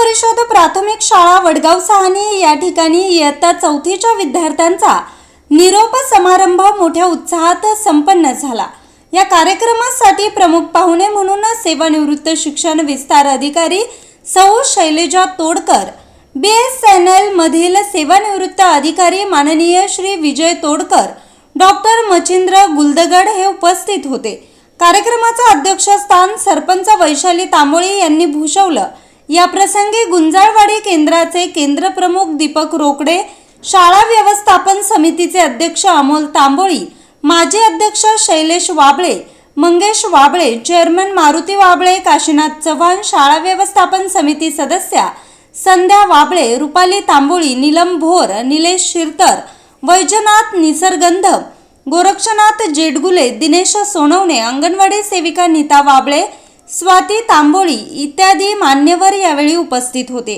परिषद प्राथमिक शाळा वडगाव सहानी या ठिकाणी इयत्ता चौथीच्या विद्यार्थ्यांचा निरोप समारंभ मोठ्या उत्साहात संपन्न झाला. या कार्यक्रमासाठी प्रमुख पाहुणे म्हणून सेवानिवृत्त शिक्षण विस्तार अधिकारी सौ Shaileja Todkar B S N L मधील सेवानिवृत्त अधिकारी माननीय श्री विजय तोडकर डॉक्टर मच्छिंद्र गुलदगड हे उपस्थित होते. कार्यक्रमाचं अध्यक्षस्थान सरपंच वैशाली तांबोळी यांनी भूषवलं. या प्रसंगी गुंजाळवाडी केंद्राचे केंद्रप्रमुख दीपक रोकडे शाळा व्यवस्थापन समितीचे अध्यक्ष अमोल तांबोळी माजी अध्यक्ष शैलेश वाबळे मंगेश वाबळे चेअरमन मारुती वाबळे काशीनाथ चव्हाण शाळा व्यवस्थापन समिती सदस्या संध्या वाबळे रुपाली तांबोळी नीलम भोर निलेश शिरतर वैजनाथ निसर्गंध गोरक्षनाथ जेडगुले दिनेश सोनवणे अंगणवाडी सेविका नीता वाबळे स्वाती तांबोळी इत्यादी मान्यवर यावेळी उपस्थित होते.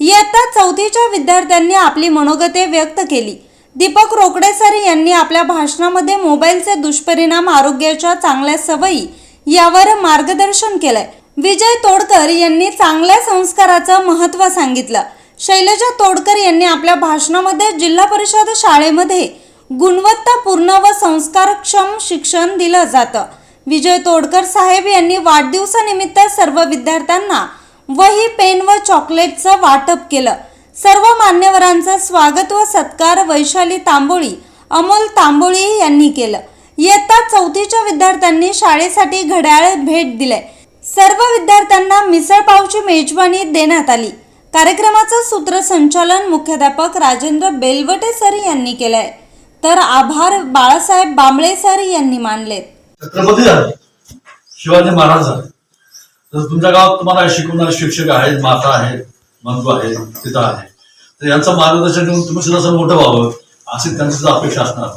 इयत्ता चौथीच्या विद्यार्थ्यांनी आपली मनोगते व्यक्त केली. दीपक रोकडे सर यांनी आपल्या भाषणामध्ये मोबाईलचे दुष्परिणाम आरोग्याच्या चांगल्या सवयी यावर मार्गदर्शन केलंय. विजय तोडकर यांनी चांगल्या संस्काराचं महत्त्व सांगितलं. शैलजा तोडकर यांनी आपल्या भाषणामध्ये जिल्हा परिषद शाळेमध्ये गुणवत्तापूर्ण व संस्कारक्षम शिक्षण दिलं जातं. विजय तोडकर साहेब यांनी वाढदिवसानिमित्त सर्व विद्यार्थ्यांना वही पेन व चॉकलेटचं वाटप केलं. सर्व मान्यवरांचं स्वागत व सत्कार वैशाली तांबोळी अमोल तांबोळी यांनी केलं. इयत्ता चौथीच्या विद्यार्थ्यांनी शाळेसाठी घड्याळ भेट दिले सर्व विद्यार्थ्यांना मिसळपावची मेजवानी देण्यात आली. कार्यक्रमाचं सूत्रसंचालन मुख्याध्यापक राजेंद्र बेलवटे सर यांनी केलंय. तर आभार बाळासाहेब बांबळे सर यांनी मानलेत. छत्रपती झाले. शिवाजी महाराज झाले. तर तुमच्या गावात तुम्हाला शिकवणारे शिक्षक आहेत माता आहेत बंधू आहेत पिता आहेत. तर यांचं मार्गदर्शन घेऊन तुम्ही सुद्धा असं मोठं व्हावं अशी त्यांची सुद्धा अपेक्षा असणार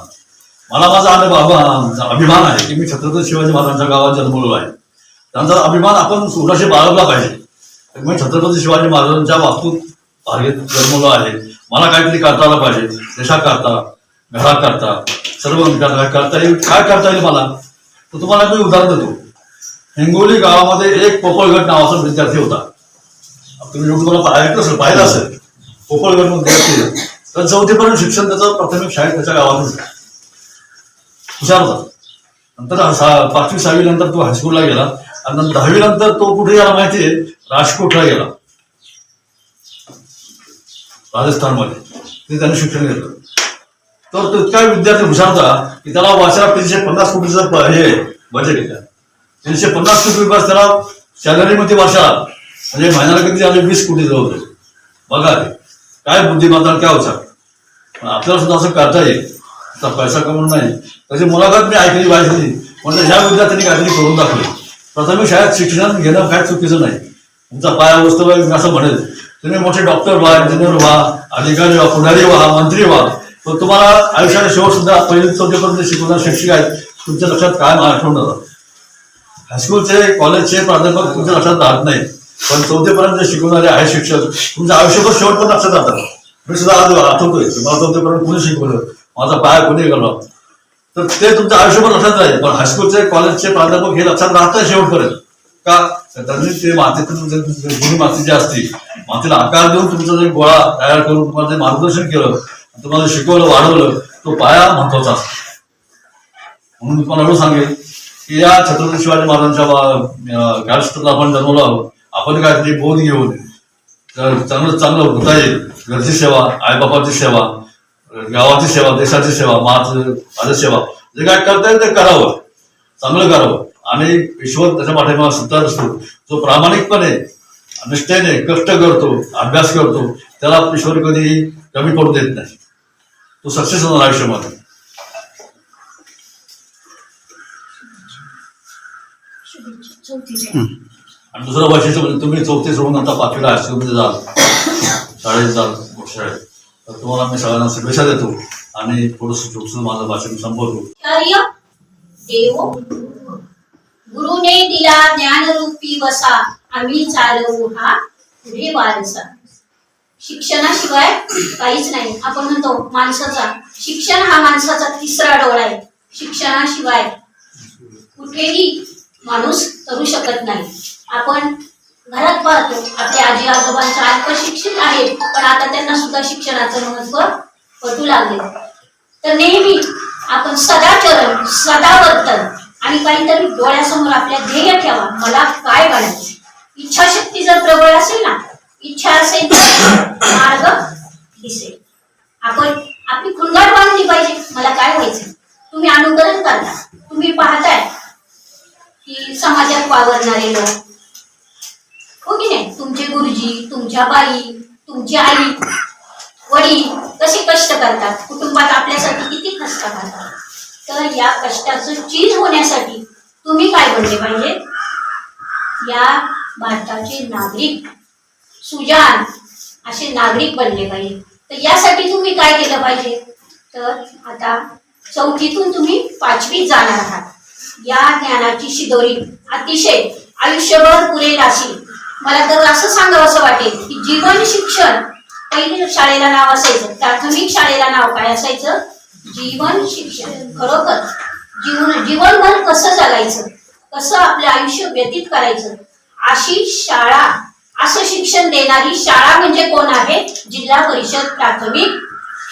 मला माझा आलं बाबा अभिमान आहे की मी छत्रपती शिवाजी महाराजांच्या गावात जन्मलो आहे. त्यांचा अभिमान आपण सोळाशे बाळगला पाहिजे. मी छत्रपती शिवाजी महाराजांच्या वास्तूत भागेत जन्मलो आहे. मला काहीतरी करता आलं पाहिजे. देशाकरता घराकरता सर्व करता. करता येईल काय करता येईल मला? तर तुम्हाला मी उदाहरण देतो. हिंगोली गावामध्ये एक पोपळगट नावाचा विद्यार्थी होता. तुम्ही युट्यूबला ऐकलं असेल पाहिलं असेल. पोपळगट विद्यार्थी तर चौथीपर्यंत शिक्षण त्याचं प्राथमिक शाळेत त्याच्या गावातच हुशार होता. नंतर पाचवी सहावी नंतर तो हायस्कूलला गेला. आणि नंतर दहावी नंतर तो कुठे गेला माहितीये राजकोटला गेला. राजस्थानमध्ये. ते त्याने शिक्षण घेतलं. तर तो विद्यार्थी हुशार होता की त्याला वाचायला तीनशे पन्नास कोटीचं हे बजेट येतं तीनशे पन्नास कोटी रुपये त्याला सॅलरीमध्ये वर्षाला म्हणजे महिन्याला किती आले? वीस कोटी जवळ बघा ते. काय बुद्धिमत्ता काय होता पण आपल्याला सुद्धा असं करता येईल. आता पैसा कमवून नाही. त्याची मुलाखत मी ऐकली वाचली म्हणजे ह्या विद्यार्थ्यांनी काहीतरी करून दाखवले. प्राथमिक शाळेत शिक्षण घेणं काय चुकीचं नाही. तुमचा पाया वस्तू असं म्हणेल. तुम्ही मोठे डॉक्टर व्हा इंजिनियर व्हा अधिकारी व्हा पुढारी व्हा मंत्री व्हा. पण तुम्हाला आयुष्याचा शेवट सुद्धा पहिली चौथीपर्यंत शिकवणारे शिक्षक आहेत तुमच्या लक्षात कायम आठवण हायस्कूलचे कॉलेजचे प्राध्यापक तुमच्या लक्षात राहत नाही पण चौथीपर्यंत शिकवणारे आहे शिक्षक. तुमच्या आयुष्यभर शेवटपर्यंत लक्षात राहतात मी सुद्धा आज आठवतोय. की मला चौथीपर्यंत कुणी शिकवलं? माझा पाय कुणी गेला? तर ते तुमच्या आयुष्यभर लक्षात राहील. पण हायस्कूलचे कॉलेजचे प्राध्यापक हे लक्षात राहतात शेवटपर्यंत. का? त्यांनी ते मातीतून गुणी जुनी माती जी असते मातीला आकार देऊन तुमचा जे गोळा तयार करून तुम्हाला जे मार्गदर्शन केलं तुम्हाला शिकवलं वाढवलं तो पाया महत्त्वाचा असतो. म्हणून मी तुम्हाला एवढं सांगेल की या छत्रपती शिवाजी महाराजांच्या गॅलस्टरला आपण जन्मलो आहोत. आपण काहीतरी बोध घेऊन तर चांगलं चांगलं होता येईल. घरची सेवा आईबापाची सेवा गावाची सेवा देशाची सेवा माझ सेवा. जे काय करता येईल ते करावं. चांगलं करावं. आणि ईश्वर त्याच्या पाठीमागे सुद्धा असतो जो प्रामाणिकपणे निष्ठेने कष्ट करतो अभ्यास करतो त्याला ईश्वर कधीही कमी पडू देत नाही. तो सक्सेस होणार आयुष्यामध्ये आणि दुसरं वैशिष्ट्य म्हणजे तुम्ही चौथी सोडून आता पाचवीला हायस्कूलमध्ये जाल शाळेत जाल शाळेत तर तुम्हाला मी सगळ्यांना शुभेच्छा देतो आणि थोडस छोटस माझं भाषण संपवतो कार्य देव गुरुने दिला ज्ञानरूपी वसा आम्ही चालवू हा पुढे वारसा शिक्षणाशिवाय काहीच नाही. आपण म्हणतो माणसाचा. शिक्षण हा माणसाचा तिसरा डोळा आहे. शिक्षणाशिवाय कुठेही माणूस करू शकत नाही. आपण घरात पाहतो आपले आजी आजोबांचा आजकाल शिक्षित आहेत पण आता त्यांना सुद्धा शिक्षणाचं महत्त्व पटू लागले. तर नेहमी आपण सदाचरण सदावर्तन आणि काहीतरी डोळ्यासमोर आपल्या ध्येय ठेवा. मला काय बनायचं इच्छाशक्ती जर प्रबळ असेल ना इच्छा असेल मार्ग दिसेल. आपण आपली खुणगाट बांधली पाहिजे मला काय व्हायचं? तुम्ही अनुकरण करता. तुम्ही पाहताय की समाजात वावरणारे लोक. हो की नाही? तुमचे गुरुजी तुमच्या बाई तुमची आई वडील कसे कष्ट करतात? कुटुंबात आपल्यासाठी किती कष्ट करतात? तर या कष्टाचं चीज होण्यासाठी तुम्ही काय बनले पाहिजे? या भारताचे नागरिक. सुजान असे नागरिक बनले पाहिजे. तर यासाठी तुम्ही काय केलं पाहिजे? तर आता चौथीतून तुम्ही पाचवीत जाणार आहात. या ज्ञानाची शिदोरी अतिशय आयुष्यभर पुरेल अशी मला तर असं सांगावं असं वाटेल की जीवन शिक्षण पहिले शाळेला नाव असायचं प्राथमिक शाळेला नाव काय असायचं? जीवन शिक्षण. खरोखर जीवन जीवनभर कसं जगायचं? कसं आपलं आयुष्य व्यतीत करायचं? अशी शाळा असं शिक्षण देणारी शाळा म्हणजे कोण आहे? जिल्हा परिषद प्राथमिक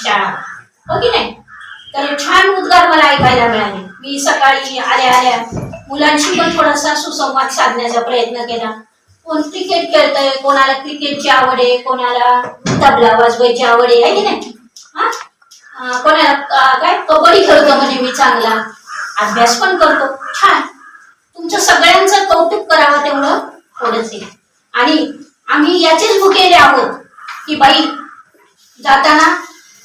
शाळा. हो की नाही? तर छान उद्गार मला ऐकायला मिळाले. मी सकाळी आल्या आल्या मुलांशी पण थोडासा सुसंवाद साधण्याचा प्रयत्न केला. कोण क्रिकेट खेळतंय? कोणाला क्रिकेटची आवड आहे? कोणाला तबला वाजवायची आवड आहे? की नाही? हा? कोणाला काय? कबड्डी खेळतो म्हणजे मी चांगला. अभ्यास पण करतो. छान. तुमचं सगळ्यांचं कौतुक करावं तेवढं थोडंच येईल आणि आम्ही याचेच भुकेले आहोत की बाई जाताना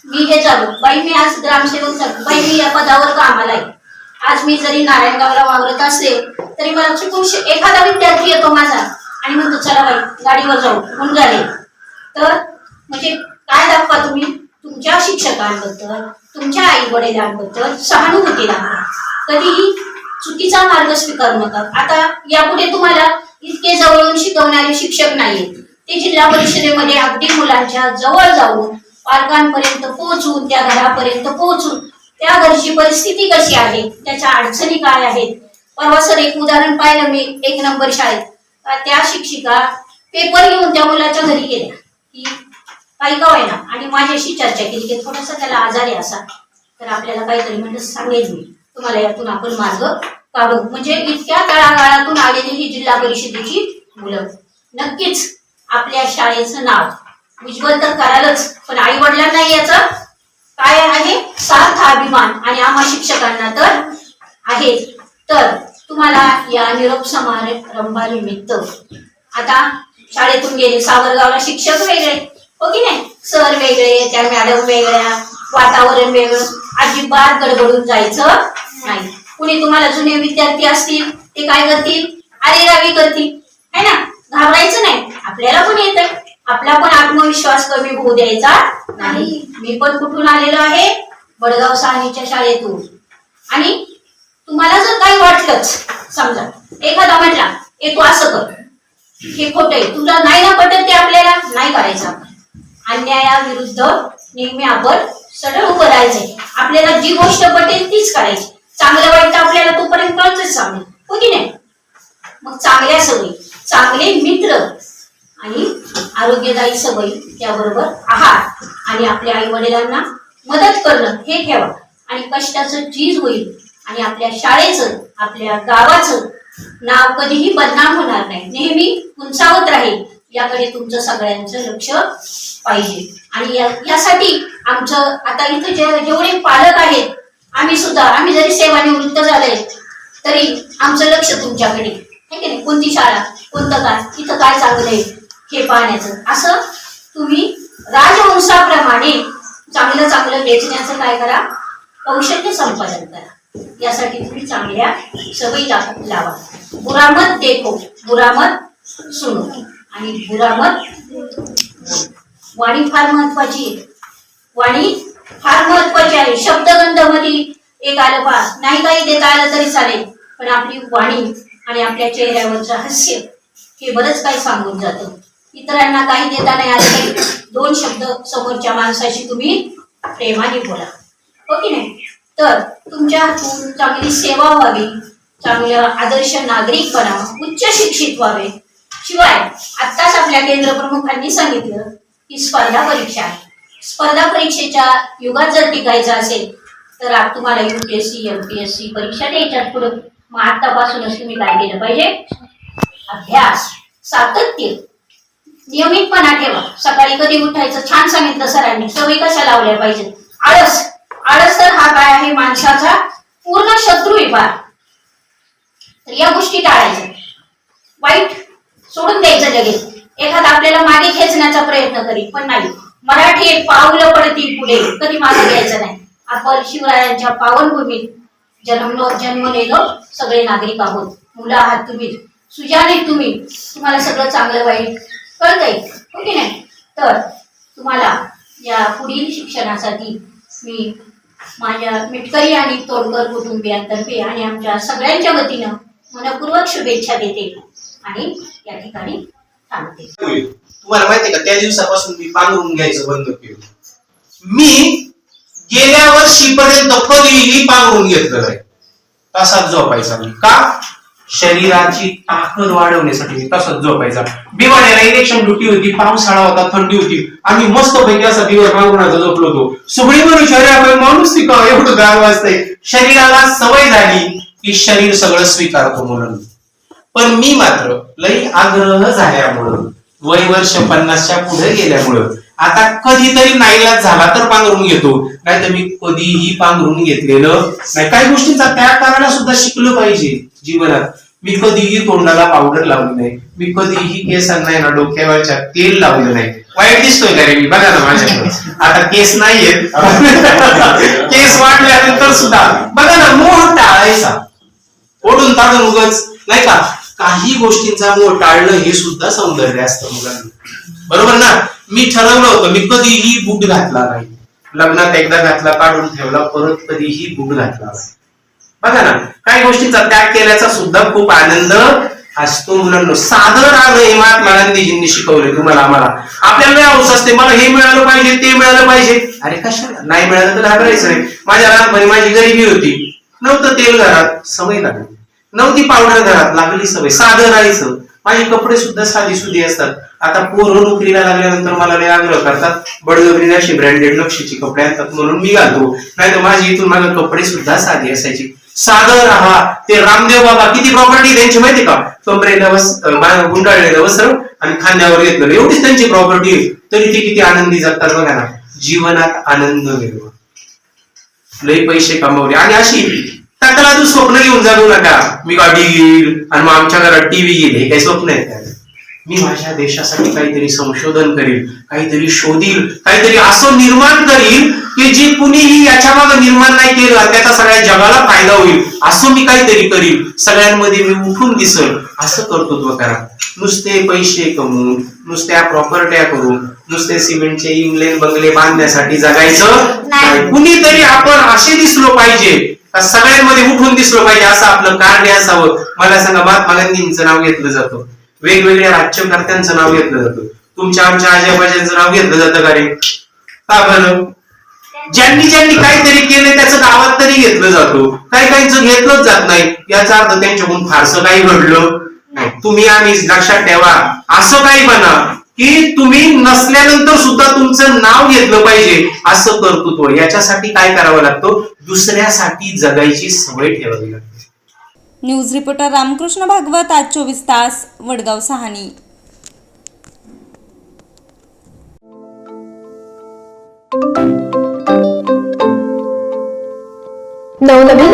मी हे झालो बाई मी आज ग्रामसेवक झालो. बाई मी या पदावर कामाला आहे. आज मी जरी नारायणगावला वावरत असले तरी मला चुकून एखादा विद्यार्थी येतो माझा आणि म्हणतो चला बाई गाडीवर जाऊ. म्हणून झाले. तर म्हणजे काय दाखवा तुम्ही? तुमच्या शिक्षकांबद्दल तुमच्या आई वडिलांबद्दल सहानुभूती दाखवा. कधीही चुकीचा मार्ग स्वीकारू नका. आता यापुढे तुम्हाला इतके जवळून शिकवणारे शिक्षक नाहीत. ते जिल्हा परिषदेमध्ये अगदी मुलांच्या जवळ जाऊन पालकांपर्यंत पोहोचून त्या घरापर्यंत पोहोचून त्या घरची परिस्थिती कशी आहे त्याच्या अडचणी काय आहेत? परवा सर एक उदाहरण पाहिलं मी एक नंबर शाळेत. त्या शिक्षिका पेपर घेऊन त्या मुलाच्या घरी गेल्या. की काही का होईना आणि माझ्याशी चर्चा केली की थोडासा त्याला आजारी असा तर आपल्याला काहीतरी म्हणजे सांगेल मी. तुम्हाला यातून आपण मार्ग काढू म्हणजे इतक्या तळागाळातून आलेली ही जिल्हा परिषदेची मुलं. नक्कीच आपल्या शाळेचं नाव उज्ज्वल तर करालच पण आई वडिलांना याचं काय आहे? सार्थ अभिमान. आणि आम्हा शिक्षकांना तर आहे. तर तुम्हाला या निरोप समारंभानिमित्त आता शाळेतून गेले. सावरगावला शिक्षक वेगळे. हो की नाही? सर वेगळे त्या मॅडम वेगळ्या वातावरण वेगळं. अजिबात गडबडून जायचं नाही. कुणी तुम्हाला जुने विद्यार्थी असतील ते काय करतील? अरे रावी करतील. है ना? घाबरायचं नाही. आपल्याला पण येत. आपला पण आत्मविश्वास कमी होऊ द्यायचा नाही. मी पण कुठून आलेलो आहे? वडगाव सहानीच्या शाळेतून. आणि तुम्हाला जर काही वाटलंच समजा एखादा म्हटला ए तू असं कर. हे खोट आहे. तुला नाही ना पटत ते आपल्याला? नाही करायचं आपण. अन्यायाविरुद्ध नेहमी आपण सडळ उभं राहायचंय आपल्याला जी गोष्ट पटेल तीच करायची. चांगलं वाईट आपल्याला तोपर्यंत कळतच चांगलं हो की नाही? मग चांगल्या सवयी चांगले मित्र आणि आरोग्यदायी सवयी त्याबरोबर आहार आणि आपल्या आई वडिलांना मदत करणं हे ठेवा. आणि कष्टाचं चीज होईल आणि आपल्या शाळेचं आपल्या गावाचं नाव कधीही बदनाम होणार नाही. नेहमी उंचावत राहील. याकडे तुमचं सगळ्यांचं लक्ष पाहिजे. आणि या- यासाठी आमचं आता इथं जे जेवढे पालक आहेत आम्ही सुद्धा आम्ही जरी सेवानिवृत्त झाले तरी आमचं लक्ष तुमच्याकडे. आहे की नाही? कोणती शाळा कोणतं काय इथं काय चांगलं आहे हे पाहण्याचं. असं तुम्ही राजवंशाप्रमाणे चांगलं चांगलं वेचण्याचं काय करा? कौशल्य संपादन करा. यासाठी तुम्ही चांगल्या सवयी लावा. बुरामत देखो बुरामत सुनो आणि बुरामत वाणी फार महत्वाची आहे. वाणी फार महत्वाची आहे. शब्दगंधमध्ये एक आलं पा नाही काही देता आलं तरी चालेल. पण आपली वाणी आणि आपल्या चेहऱ्यावरचं हास्य हे बरंच काही सांगून जातं. इतरांना काही देता नाही आलं दोन शब्द समोरच्या माणसाशी तुम्ही प्रेमाने बोला. हो की नाही? तर तुमच्या हातून चांगली सेवा व्हावी चांगलं आदर्श नागरिक बनावं उच्च शिक्षित व्हावे. शिवाय आत्ताच आपल्या केंद्र प्रमुखांनी सांगितलं की स्पर्धा परीक्षा आहे. स्पर्धा परीक्षेच्या युगात जर टिकायचं असेल तर आज तुम्हाला युपीएससी एमपीएससी परीक्षा द्यायच्या पुढं. मग आतापासूनच तुम्ही काय केलं पाहिजे? अभ्यास सातत्य. नियमितपणा ठेवा. सकाळी कधी उठायचं? छान सांगितलं सरांनी. सवयी कशा लावल्या पाहिजेत? आळस. आळस तर हा काय आहे? माणसाचा पूर्ण शत्रू विभाग तर या गोष्टी टाळायच्या. वाईट सोडून द्यायचं लगेच. एखादा आपल्याला मागे खेचण्याचा प्रयत्न करीत पण नाही. मराठी एक पावलं पडतील पुढे. कधी मागे घ्यायचं नाही. आपण शिवरायांच्या पावनभूमीत जन्मलो जन्मलेलो सगळे नागरिक आहोत. मुलं आहात तुम्ही. सुजाने तुम्ही. तुम्हाला सगळं चांगलं वाईट कळतंय. हो की नाही? तर तुम्हाला या पुढील शिक्षणासाठी मी माझ्या मिटकरी आणि तोडकर कुटुंबियांतर्फे आणि आमच्या सगळ्यांच्या वतीनं मनपूर्वक शुभेच्छा देते. आणि या ठिकाणी तुम्हाला माहितीये का? त्या दिवसापासून मी पांघरून घ्यायचं बंद केलं. मी गेल्या वर्षीपर्यंत कधीही पांघरून घेतलं नाही तसाच झोपायचा मी. का? शरीराची ताकद वाढवण्यासाठी मी तसाच झोपायचा. बिवाड्याला इलेक्शन ड्युटी होती पावसाळा होता थंडी होती. आणि मस्त पैकी असा दिवस पांघरुणाचा झोपलो होतो. सगळी म्हणून शरीराकडे माणूस शिकावं एवढं गाव वाजतंय शरीराला सवय झाली की शरीर सगळं स्वीकारतो म्हणून. पण मी मात्र लई आग्रह झाल्यामुळं वय वर्ष पन्नासच्या पुढे गेल्यामुळं आता कधीतरी नाईलाज झाला तर पांघरून घेतो. नाही तर मी कधीही पांघरून घेतलेलं नाही. काही गोष्टींचा त्याग करायला सुद्धा शिकलं पाहिजे जीवनात. मी कधीही तोंडाला पावडर लावली नाही. मी कधीही केसांना ना डोक्यावरच्या तेल लावलं नाही. वाईट दिसतोय का रे मी? बघा ना माझ्याकडे. आता केस नाहीयेत केस वाढल्यानंतर सुद्धा. बघा ना मोह टाळायचा. ओढून ताडून उगच नाही का? काही गोष्टींचा मोह टाळणं हे सुद्धा सौंदर्य असतं मुलांना. बरोबर ना? मी ठरवलं होतं मी कधीही बूट घातला नाही. लग्नात एकदा घातला काढून ठेवला परत कधीही बूट घातला नाही. बघा ना काही गोष्टींचा त्याग केल्याचा सुद्धा खूप आनंद असतो मुलांना. साधं राहणं हे महात्मा गांधीजींनी शिकवले तुम्हाला आम्हाला. आपल्याला हौस असते मला हे मिळालं पाहिजे ते मिळालं पाहिजे. अरे कशाला? नाही मिळालं तर घाबरायचं नाही. माझ्या लहानपणी माझी गरिबी होती. नव्हतं तेल घरात सवय लागली. नव्हती पावडर घरात लागली सवय साधं राहायचं. माझे कपडे सुद्धा साधी सुधी असतात. आता पोरं नोकरीला लागल्यानंतर मला लय आग्रह करतात बडगबरीने अशी ब्रँडेड नक्षीची कपडे आणतात म्हणून मी घालतो. नाही तर माझी इथून माझे कपडे सुद्धा साधी असायची. साधं राहा. ते रामदेव बाबा किती प्रॉपर्टी त्यांची माहिती का? कमरेला वस अं, गुंडाळलेलं वस्त्र आणि खांद्यावर घेतलं. एवढीच त्यांची प्रॉपर्टी तरी ते किती आनंदी जगतात बघा ना. जीवनात आनंद मिळवा. लय पैसे कमवले. आणि अशी त्याला तू स्वप्न घेऊन जाऊ नका. मी गाडी घेईल आणि मग आमच्या घरात टीव्ही येईल. हे काही स्वप्न आहेत का मी माझ्या देशासाठी काहीतरी संशोधन करील काहीतरी शोधील काहीतरी असं निर्माण करील की जे कुणीही याच्या मागे निर्माण नाही केलं त्याचा सगळ्या जगाला फायदा होईल. असं मी काहीतरी करील. सगळ्यांमध्ये मी उठून दिसल. असं कर्तृत्व करा. नुसते पैसे कमवून नुसत्या प्रॉपर्ट्या करून नुसते सिमेंटचे इंग्लंड बंगले बांधण्यासाठी जगायचं कुणीतरी आपण असे दिसलो पाहिजे. का सगळ्यांमध्ये उठून दिसलो पाहिजे असं आपलं कार्य असावं. मला सांगा महात्मा गांधींचं नाव घेतलं जातं. वेगवेगळ्या राज्यकर्त्यांचं नाव घेतलं जातं. तुमच्या आमच्या आजोबाजांचं नाव घेतलं जातं का रे? का बरं? ज्यांनी ज्यांनी काहीतरी केलं त्याचं गावात तरी घेतलं जातो. काही काहीच घेतलंच जात नाही. याचा अर्थ त्यांच्याकडून फारसं काही घडलं नाही. तुम्ही आम्ही लक्षात ठेवा. असं काही म्हणा की तुम्ही नसल्यानंतर सुद्धा तुमचं नाव घेतलं पाहिजे. असं कर्तृत्व. याच्यासाठी काय करावं लागतं? दुसऱ्यासाठी जगायची सवय ठेवावी लागते. न्यूज रिपोर्टर रामकृष्ण भागवत आज चोवीस तास वडगाव सहानी.